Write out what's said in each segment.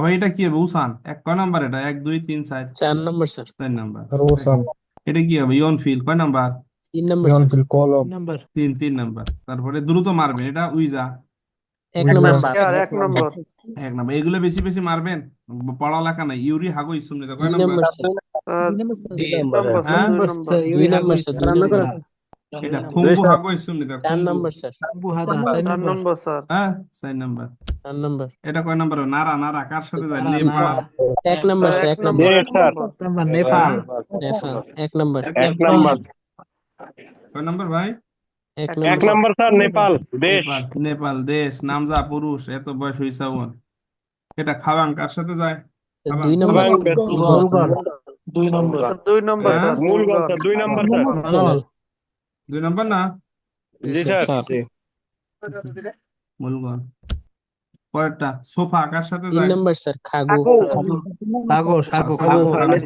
ভাই এটা কি হবে? উসান এক কয় নাম্বার এটা? এক দুই তিন চার। চার নম্বর স্যার। চার নাম্বার। এটা কি হবে? ইয়ন ফিল কয় নাম্বার? তিন নম্বর স্যার। ইয়নফিল কলম। নাম্বার। তিন তিন নাম্বার। তারপরে দ্রুত মারবেন এটা উইজা। এক। নম্বর। স্যার এক নম্বর। এক নাম্বার। এগুলো বেশি বেশি মারবেন? পড়ালেখা নাই। ইউরি হাগো ইসুম নিতে কয় নাম্বার? নম্বর স্যার। আহ, দুই নম্বর স্যার হ্যাঁ? দুই নম্বর। স্যার দুই নম্বর। এটা খুম্বু হাগো ইসুম নিতে চার খুম্বু নম্বর স্যার। চার নম্বর স্যার। হ্যাঁ চার নাম্বার। চার নম্বর। এটা কয় নাম্বার? নারা নারা কার সাথে যায়? নেপাল। এক নম্বর এক নম্বর। নম্বর নেপাল। নেপাল। এক নম্বর। এক নম্বর। কয় নাম্বার ভাই? এক এক নম্বর। স্যার নেপাল দেশ। নেপাল দেশ নামজা পুরুষ এত বয়স হইছে ওর। এটা খাওয়াং কার সাথে যায়? দুই নম্বর। দুই নম্বর। দুই নম্বর হ্যাঁ? স্যার মূল গল্প দুই নম্বর স্যার। দুই নাম্বার না? জি স্যার। মূলগণ পরেরটা সোফা কার সাথে তিন যায়? নম্বর স্যার খাগো। সাগো সাগো সাগো, সাগো,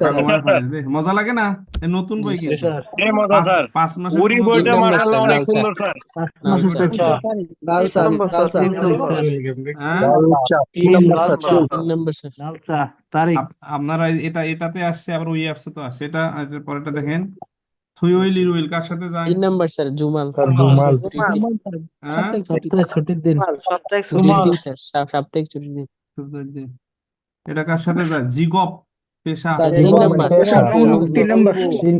সাগো মানে পারে। দেখ, মজা লাগে না? এ নতুন বই কিন্তু। এই মজা পাঁচ স্যার পাঁচ মাসের উড়ি কোনো বইটা নম্বর মার্শাল্লাহ স্যার, অনেক লাল সুন্দর স্যার তিন নম্বর স্যার তিন নম্বর হ্যাঁ? তিন নম্বর স্যার আপ- আপনারা এটা এটাতে আসছে আবার ওই অ্যাপসে তো আসছে। এটা আর এটার পরেরটা দেখেন। থুই ওই কার সাথে যায় তিন নাম্বার স্যার জুমাল। জুমাল। হ্যাঁ? ছুটির দিন। সপ্তাহে ছুটির দিন। স্যার সাপ্তাহিক ছুটির দিন। এটা কার সাথে যায় জিগপ পেশা। স্যার তিন নাম্বার। পেশা। তিন নম্বর তিন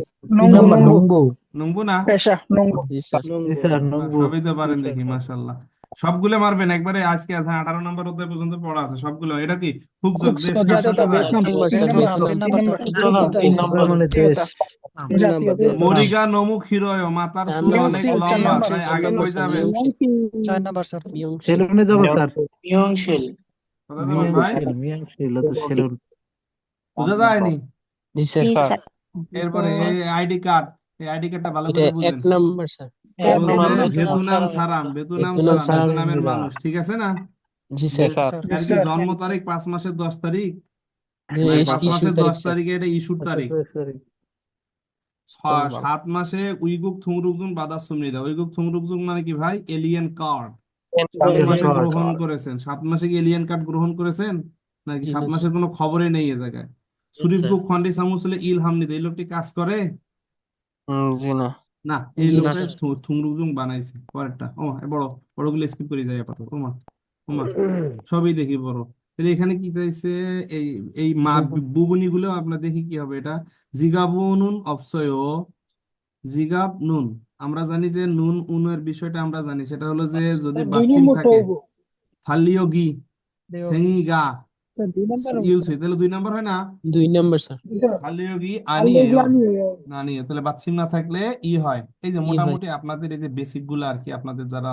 নম্বর। নঙ্গু। নুঙ্গু না? পেশা নঙ্গু। জি স্যার সবই তো পারেন দেখি মাশাল্লাহ সবগুলো মারবেন। একবারে আজকে আছে আঠারো নম্বর অধ্যায় পর্যন্ত পড়া আছে সবগুলো। এটা কি জাতীয় মরিগা নমুক হিরোয় মাতার চুল নম্বর, অনেক লম্বা তাই আগে কই যাবেন। ছয় নম্বর স্যার। মিয়ংশিল বোঝা যায়নি? জি স্যার। এরপরে এই আইডি কার্ড এই আইডি কার্ডটা ভালো করে এক বুঝেন। নম্বর স্যার। ভেতুনাম সারাম ভেতুনাম সারাম সারাম ভেতুনামের মানুষ ঠিক আছে না? জি স্যার। জন্ম তারিখ পাঁচ মাসের দশ তারিখ? মানে পাঁচ ইস্যু মাসের তারিখ দশ স্যার। তারিখে এটা ইস্যুর তারিখ। সাত মাসে উইগুক থুংরুকজুং বাদাস সুমনিদা উইগুক থুংরুকজুং মানে কি ভাই? Alien card. সাত মাসে গ্রহণ করেছেন। সাত মাসে কি এলিয়েন কার্ড গ্রহণ করেছেন? নাকি সাত মাসের কোনো খবরই নেই এ জায়গায়? সুরিপগুক খন্ডি সামুসলে ইলহাম নিদে এই লোকটি কাজ করে? জি না। না এই লোকটা স্যার। থু- বানাইছে পরেরটা। ও এ বড় বড়গুলো স্কিপ করে যায় আপাতত ওমা ওমা সবই দেখি বড়। তাহলে এখানে কি চাইছে এই এই মা বুবনি গুলো আপনার দেখি কি হবে এটা জিগাবু নুন অপসয় জিগাব নুন। আমরা জানি যে নুন উনের বিষয়টা আমরা জানি সেটা হলো যে যদি বাচ্চিম থাকে থালিও গি সেঙি গা তাহলে দুই নাম্বার হয় না? দুই নম্বর স্যার। থালিও গি না নিয়ে তাহলে বাচ্চিম না থাকলে ই হয়। এই যে মোটামুটি আপনাদের এই যে বেসিকগুলো আর কি আপনাদের যারা